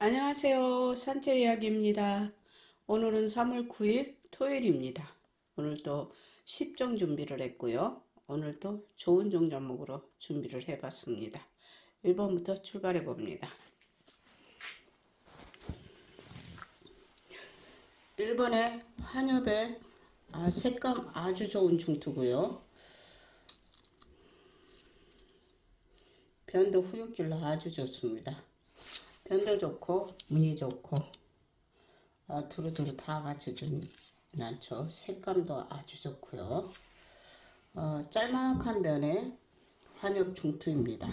안녕하세요. 산채 이야기입니다. 오늘은 3월 9일 토요일입니다. 오늘도 10종 준비를 했고요. 오늘도 좋은 종 종목으로 준비를 해봤습니다. 1번부터 출발해 봅니다. 1번에 한엽의 아, 색감 아주 좋은 중투고요. 변도 후육질로 아주 좋습니다. 변도 좋고 무늬 좋고 어, 두루두루 다 갖춰준 난초 색감도 아주 좋고요. 어, 짤막한 변에 한엽 중투입니다.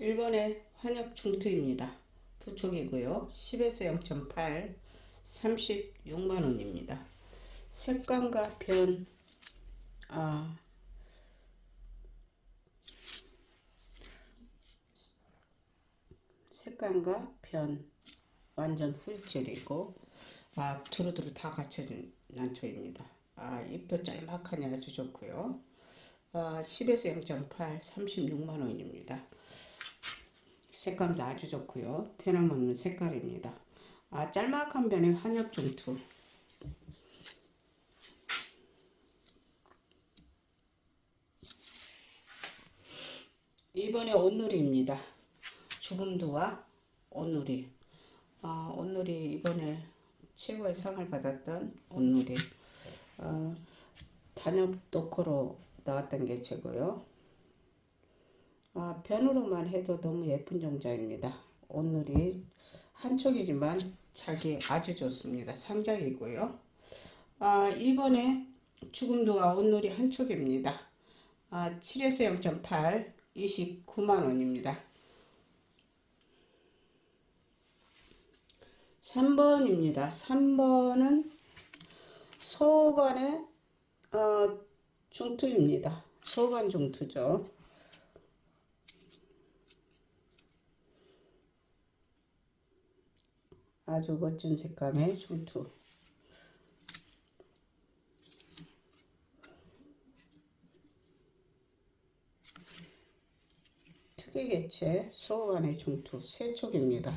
일번에 환엽 중투입니다. 투촉이고요. 10에서 0.8, 36만원입니다. 색감과 변, 아, 색감과 변, 완전 후육질이고, 아, 두루두루 다 갖춰진 난초입니다. 아, 잎도 짤막하니 아주 좋고요. 아, 10에서 0.8, 36만원입니다. 색감도 아주 좋고요. 변함없는 색깔입니다. 아, 짤막한 변의 한엽 중투. 이번에 온누리입니다. 죽음도와 온누리. 아, 온누리 이번에 최고의 상을 받았던 온누리. 어, 단엽 도커로 나왔던 게 최고요. 아, 변으로만 해도 너무 예쁜 종자입니다. 오늘이 한 촉이지만 자기 아주 좋습니다. 상적이고요. 아, 이번에 죽음도가 온누리 한 촉입니다. 아, 7에서 0.8, 29만원입니다. 3번입니다. 3번은 소반의 어, 중투입니다. 소반 중투죠. 아주 멋진 색감의 중투. 특이개체 소반의 중투 세촉입니다.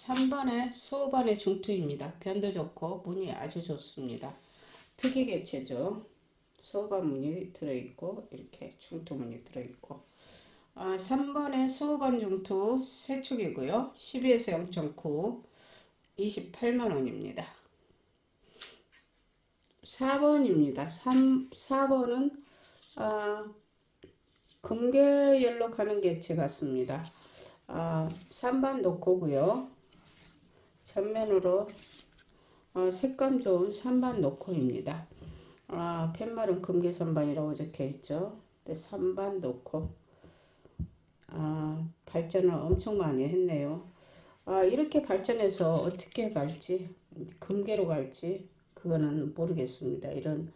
삼번에 소반의 중투입니다. 변도 좋고 무늬 아주 좋습니다. 특이 개체죠. 소반 무늬 들어있고 이렇게 중투 무늬 들어있고 아, 3번에 소반 중투 세축이고요. 12에서 0.9 28만원입니다. 4번입니다. 3, 4번은 아, 금계열로 가는 개체 같습니다. 아, 3번 놓고고요. 전면으로 어, 색감 좋은 산반 노코입니다. 아, 팻말은 금계선반이라고 적혀 있죠. 근데 산반 노코. 아, 발전을 엄청 많이 했네요. 아, 이렇게 발전해서 어떻게 갈지, 금계로 갈지, 그거는 모르겠습니다. 이런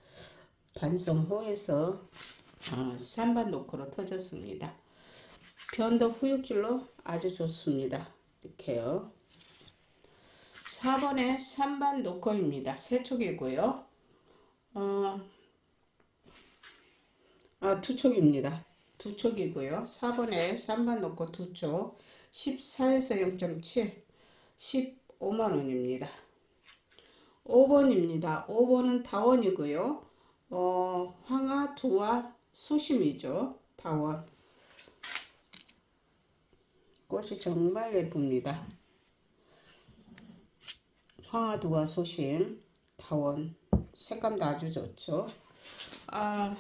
반성호에서 아, 산반 노코로 터졌습니다. 변도 후육줄로 아주 좋습니다. 이렇게요. 4번에 3반 노커입니다. 세촉이고요. 어, 아, 두 촉입니다. 두 촉이고요. 4번에 3반 노커 두 촉. 14에서 0.7. 15만원입니다. 5번입니다. 5번은 다원이고요. 어, 황하, 두화, 소심이죠. 다원. 꽃이 정말 예쁩니다. 황하두와 소심, 다원 색감도 아주 좋죠. 아,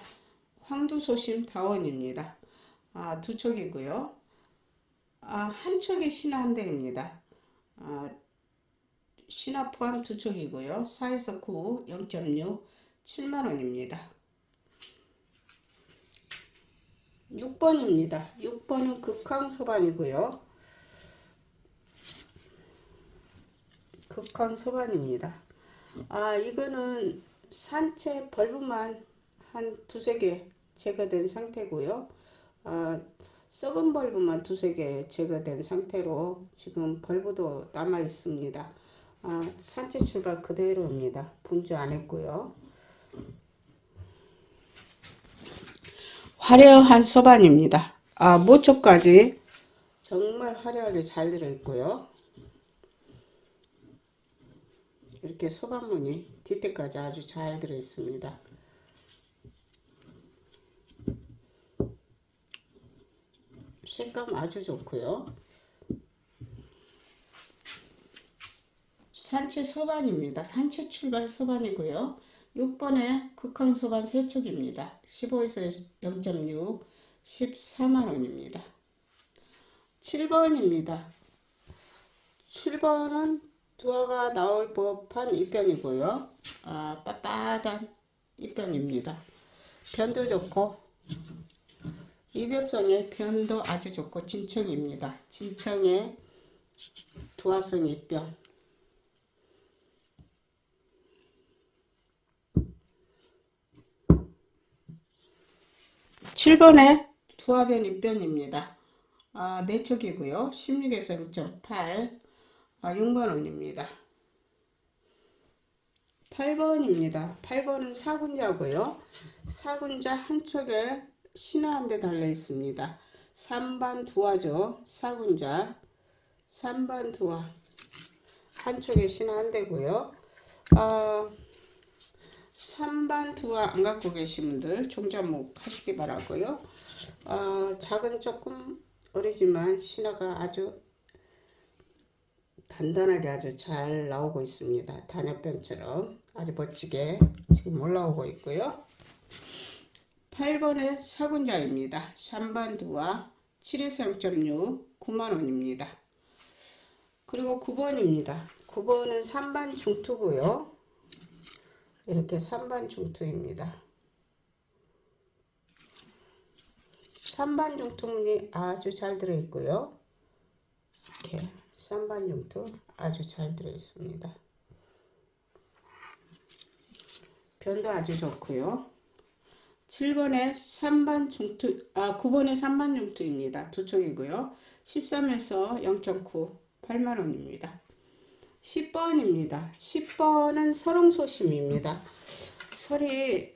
황두 소심 다원입니다. 아, 두 촉이고요. 아, 한 촉이 신화 한 대입니다. 아, 신화 포함 두 촉이고요. 4에서 9, 0.6, 7만원입니다. 6번입니다. 6번은 극황서반이고요. 극황서반입니다. 아, 이거는 산채 벌브만 한 두세 개 제거된 상태고요. 아, 썩은 벌브만 두세 개 제거된 상태로 지금 벌브도 남아 있습니다. 아, 산채 출발 그대로입니다. 분주 안 했고요. 화려한 서반입니다. 아, 모초까지 정말 화려하게 잘 들어있고요. 이렇게 서반무늬 뒤태까지 아주 잘 들어있습니다. 색감 아주 좋고요. 산채 서반입니다. 산채 출발 서반이고요. 6번에 극한 서반 세척입니다. 15에서 0.6, 14만원입니다. 7번입니다. 7번은 두화가 나올 법한 입변이고요. 아, 빳빳한 입변입니다. 변도 좋고 이벽성의 변도 아주 좋고 진청입니다. 진청의 두화성 입변 7번에 두화변 입변입니다. 아, 내촉이고요. 16에서 0.8 아, 6만원입니다. 8번입니다. 8번은 사군자고요. 사군자 한쪽에 신화 한 대 달려 있습니다. 3반 두화죠. 사군자 3반 두화 한쪽에 신화 한 대고요. 아, 3반 두화 안 갖고 계신 분들 종자목 하시기 바라고요. 어, 작은 조금 어리지만 신화가 아주 단단하게 아주 잘 나오고 있습니다. 단엽변처럼 아주 멋지게 지금 올라오고 있고요. 8번의 사군자입니다. 3반 두화 7에서 0.6 9만원입니다. 그리고 9번입니다. 9번은 3반 중투고요. 이렇게 3반 중투입니다. 3반 중투문이 아주 잘 들어있고요. 이렇게 3반 중투 아주 잘 들어있습니다. 변도 아주 좋고요. 7번에 3반 중투, 아, 9번에 3반 중투입니다. 두 쪽이고요. 13에서 0.9, 8만원입니다. 10번입니다. 10번은 설홍소심입니다. 설이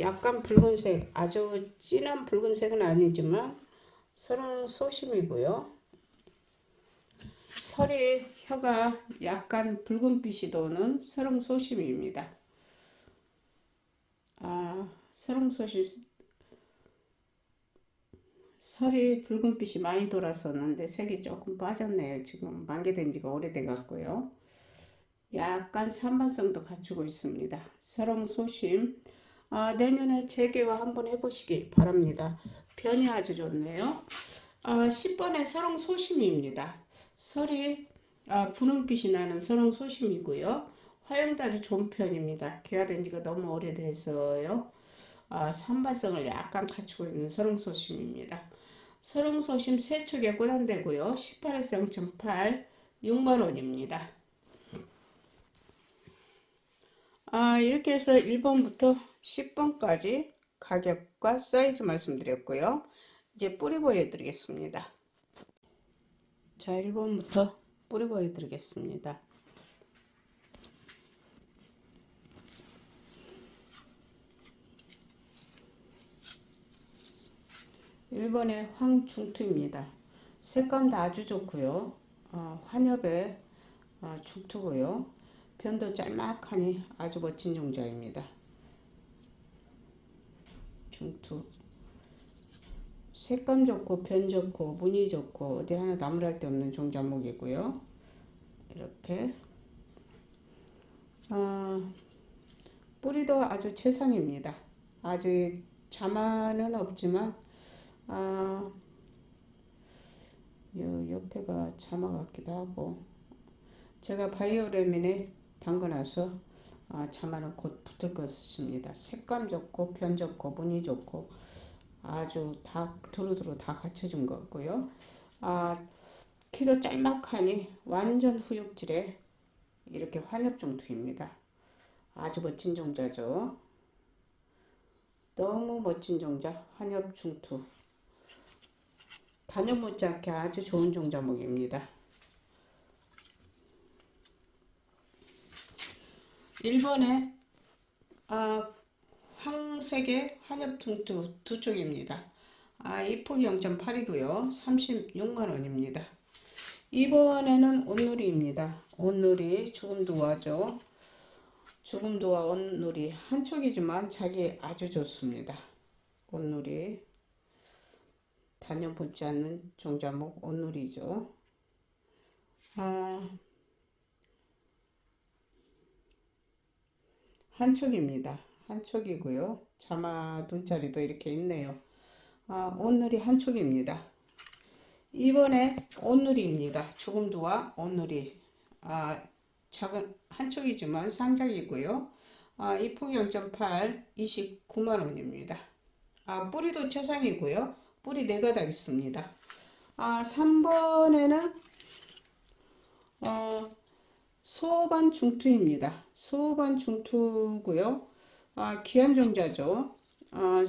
약간 붉은색, 아주 진한 붉은색은 아니지만 설홍소심이고요. 설이 혀가 약간 붉은빛이 도는 설홍소심입니다. 아, 설홍소심 설이 붉은빛이 많이 돌았었는데 색이 조금 빠졌네요. 지금 만개된 지가 오래돼 갖고요. 약간 산반성도 갖추고 있습니다. 설홍소심 아, 내년에 재개화 한번 해보시기 바랍니다. 변이 아주 좋네요. 아, 10번의 설홍소심입니다. 설이 아, 분홍빛이 나는 설홍소심이고요. 화형도 아주 좋은 편입니다. 개화된 지가 너무 오래돼서요. 아, 산발성을 약간 갖추고 있는 설홍소심입니다. 설홍소심 세축에 꽂안되고요. 18에서 0.8 6만원입니다. 아, 이렇게 해서 1번부터 10번까지 가격과 사이즈 말씀드렸고요. 이제 뿌리 보여드리겠습니다. 자, 1번부터 뿌리 보여드리겠습니다. 1번의 황중투입니다. 색감도 아주 좋고요. 어, 환엽의 어, 중투고요. 변도 짤막하니 아주 멋진 종자입니다. 중투 색감 좋고 변 좋고 무늬 좋고 어디 하나 나무랄 데 없는 종자목이고요. 이렇게 어, 뿌리도 아주 최상입니다. 아주 자만은 없지만 아, 요 옆에가 자마 같기도 하고 제가 바이오레민에 담궈놔서 아, 자마는 곧 붙을 것입니다. 색감 좋고 변 좋고 무늬 좋고 아주 다 두루두루 다 갖춰준 거고요. 아, 키도 짤막하니 완전 후육질의 이렇게 환엽종투입니다. 아주 멋진 종자죠. 너무 멋진 종자 환엽중투. 단연 못지않게 아주 좋은 종자목입니다. 1번에 아, 황색의 한엽퉁투 두 쪽입니다. 아, 이 폭이 0.8이고요. 36만원입니다. 2번에는 온누리입니다. 온누리 죽음도화죠. 죽음도화 온누리 한 촉이지만 자기 아주 좋습니다. 온누리 단연 붙지 않는 종자목 온누리죠. 아, 한 촉입니다. 한 촉이고요. 자마 눈자리도 이렇게 있네요. 아, 온누리 한 촉입니다. 이번에 온누리입니다. 죽음도와 온누리. 아, 작은 한 촉이지만 상작이고요. 아, 이 폭이 0.8, 29만원입니다. 아, 뿌리도 최상이고요. 뿌리 네 가닥 있습니다. 아, 3번에는 어, 소반 중투입니다. 소반 중투고요. 아, 귀한 종자죠. 아,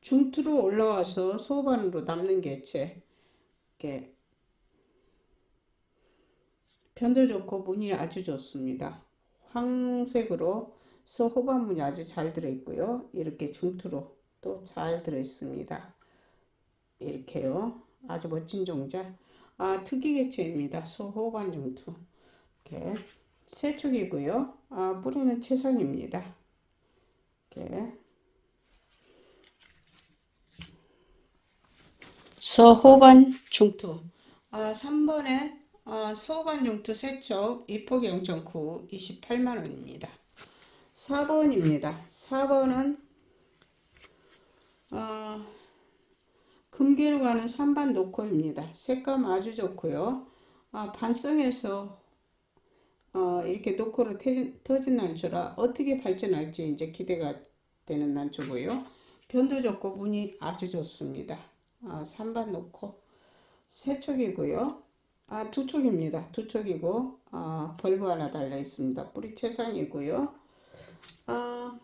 중투로 올라와서 소반으로 남는 개체. 이렇게 편도 좋고 무늬 아주 좋습니다. 황색으로 소 호반 무늬 아주 잘 들어있고요. 이렇게 중투로 또 잘 들어있습니다. 이렇게요. 아주 멋진 종자. 아, 특이 개체입니다. 소 호반 중투. 이렇게 세축이고요. 아, 뿌리는 채선입니다. 이렇게 서호반 중투. 아, 3번에 아, 서호반 중투 세척 2폭이 0.9 28만원입니다. 4번입니다. 4번은 어, 금기로 가는 3반 노코입니다. 색감 아주 좋고요. 아, 반성해서 어, 이렇게 노코로 터진, 난초라 어떻게 발전할지 이제 기대가 되는 난초고요. 변도 좋고 무늬 아주 좋습니다. 아, 3반 놓고 세 촉이고요. 아, 두 촉입니다. 두 촉이고 아, 벌브 하나 달려 있습니다. 뿌리 최상이고요. 아,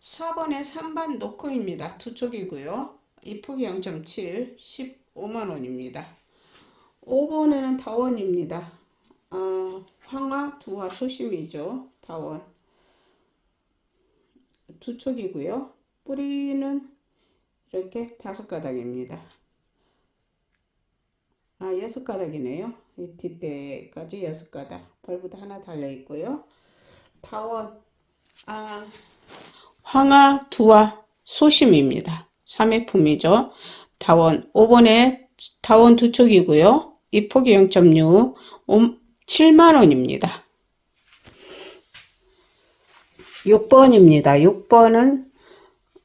4번에 3반 노코입니다. 두 촉이고요. 이 폭이 0.7, 15만원입니다. 5번에는 다원입니다. 아, 황화, 두화, 소심이죠. 다원. 두 촉이고요. 뿌리는 이렇게 다섯 가닥입니다. 아, 여섯 가닥이네요. 이 뒷대까지 여섯 가닥. 벌부도 하나 달려 있고요. 다원, 아, 황하, 두화, 소심입니다. 3회품이죠. 다원, 5번에 다원 두 쪽이고요. 이 폭이 0.6, 7만원입니다. 6번입니다. 6번은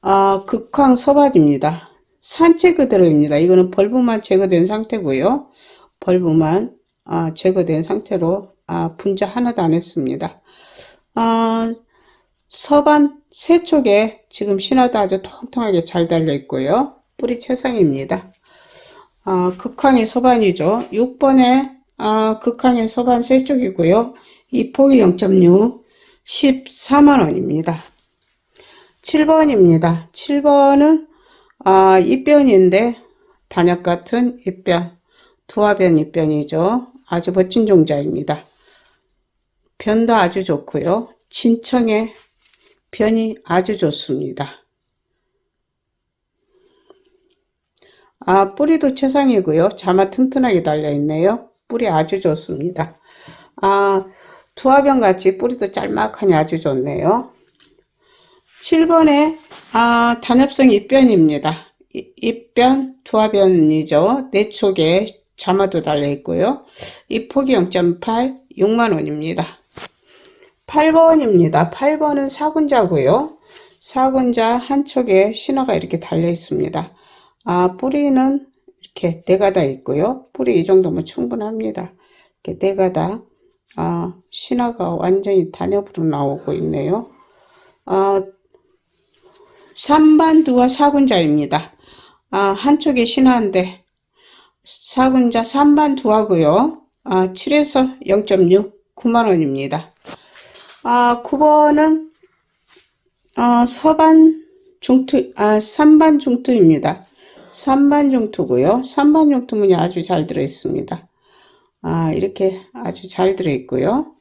아, 극황 소밭입니다. 산채 그대로입니다. 이거는 벌브만 제거된 상태고요. 벌브만 아, 제거된 상태로 아, 분자 하나도 안 했습니다. 아, 서반 세 쪽에 지금 신화도 아주 통통하게 잘 달려 있고요. 뿌리 최상입니다. 아, 극황이 서반이죠. 6번에 아, 극황의 서반 세 쪽이고요. 이 폭이 0.6 14만원입니다. 7번입니다. 7번은 아, 입변인데 단약 같은 입변, 두화변 입변이죠. 아주 멋진 종자입니다. 변도 아주 좋고요. 진청의 변이 아주 좋습니다. 아, 뿌리도 최상이고요. 자마 튼튼하게 달려있네요. 뿌리 아주 좋습니다. 아, 두화변 같이 뿌리도 짤막하니 아주 좋네요. 7번에 아, 단엽성 입변입니다. 입변, 두화변이죠. 네 쪽에 자마도 달려 있고요. 이 폭이 0.8, 6만원입니다. 8번입니다. 8번은 사군자고요. 사군자 한쪽에 신화가 이렇게 달려 있습니다. 아, 뿌리는 이렇게 네 가닥 있고요. 뿌리 이 정도면 충분합니다. 이렇게 네 가닥. 아, 신화가 완전히 단엽으로 나오고 있네요. 아, 삼반두와 사군자입니다. 아, 한쪽에 신화인데 사군자 삼반두하고요. 아, 7에서 0.6, 9만원입니다. 아, 9번은 아, 서반 중투, 아, 3반 중투입니다. 3반 중투고요. 3반 중투문이 아주 잘 들어있습니다. 아, 이렇게 아주 잘 들어있고요.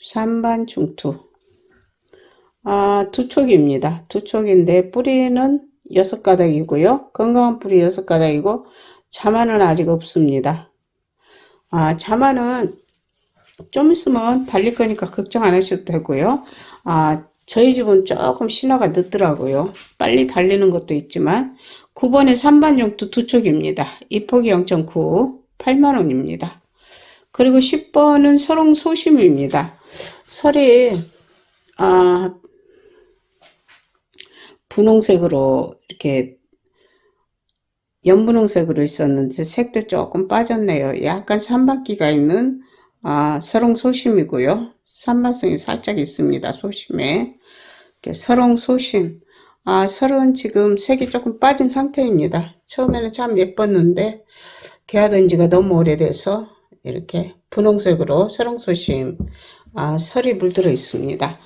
3반 중투. 아, 두 촉입니다. 두 촉인데 뿌리는 여섯 가닥이고요. 건강한 뿌리 여섯 가닥이고 자만은 아직 없습니다. 아, 자만은 좀 있으면 달릴 거니까 걱정 안 하셔도 되고요. 아, 저희 집은 조금 신화가 늦더라고요. 빨리 달리는 것도 있지만 9번에 3반 정도 두 촉입니다. 입폭이 0.9, 8만원입니다. 그리고 10번은 설홍 소심입니다. 설이 아, 분홍색으로 이렇게 연분홍색으로 있었는데 색도 조금 빠졌네요. 약간 산박기가 있는 아, 설홍 소심이고요. 산마성이 살짝 있습니다. 소심에. 설홍 소심. 아, 설은 지금 색이 조금 빠진 상태입니다. 처음에는 참 예뻤는데 개화된 지가 너무 오래돼서 이렇게 분홍색으로 설홍 소심 아, 설이 물들어 있습니다.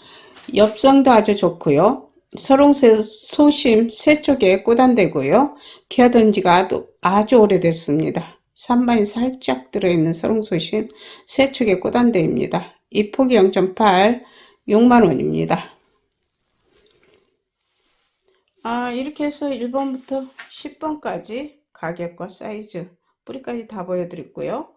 엽성도 아주 좋고요. 설홍색 소심 세 쪽에 꽂안되고요. 기어든 지가 아주, 아주 오래됐습니다. 산반이 살짝 들어있는 설홍 소심 세 축에 꽂안대입니다. 이 폭이 0.8, 6만원입니다. 아, 이렇게 해서 1번부터 10번까지 가격과 사이즈, 뿌리까지 다 보여드렸고요.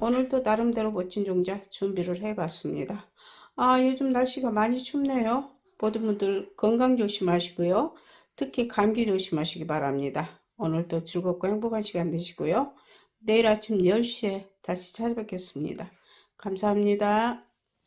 오늘도 나름대로 멋진 종자 준비를 해봤습니다. 아, 요즘 날씨가 많이 춥네요. 모든 분들 건강 조심하시고요. 특히 감기 조심하시기 바랍니다. 오늘도 즐겁고 행복한 시간 되시고요. 내일 아침 10시에 다시 찾아뵙겠습니다. 감사합니다.